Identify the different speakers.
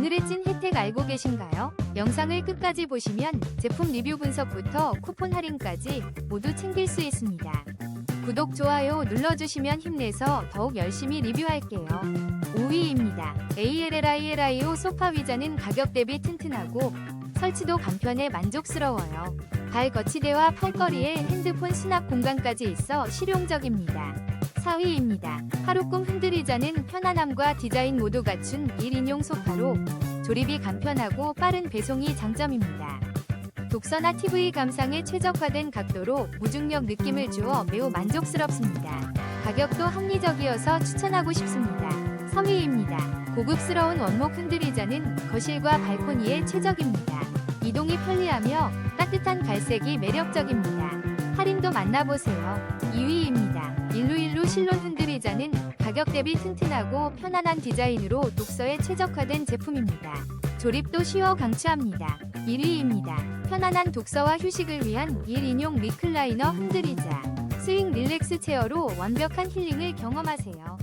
Speaker 1: 오늘의 찐 혜택 알고 계신가요? 영상을 끝까지 보시면 제품 리뷰 분석부터 쿠폰 할인까지 모두 챙길 수 있습니다. 구독, 좋아요 눌러주시면 힘내서 더욱 열심히 리뷰할게요. 5위입니다. ALLILIO 소파 위자는 가격 대비 튼튼하고 설치도 간편해 만족스러워요. 발 거치대와 팔걸이에 핸드폰 수납 공간까지 있어 실용적입니다. 4위입니다. 하루 꿈 흔들의자는 편안함과 디자인 모두 갖춘 1인용 소파로 조립이 간편하고 빠른 배송이 장점입니다. 독서나 TV 감상에 최적화된 각도로 무중력 느낌을 주어 매우 만족스럽습니다. 가격도 합리적이어서 추천하고 싶습니다. 3위입니다. 고급스러운 원목 흔들의자는 거실과 발코니에 최적입니다. 이동이 편리하며 따뜻한 갈색이 매력적입니다. 할인도 만나보세요. 2위입니다. 실론 흔들의자는 가격 대비 튼튼하고 편안한 디자인으로 독서에 최적화된 제품입니다. 조립도 쉬워 강추합니다. 1위입니다. 편안한 독서와 휴식을 위한 1인용 리클라이너 흔들의자. 스윙 릴렉스 체어로 완벽한 힐링을 경험하세요.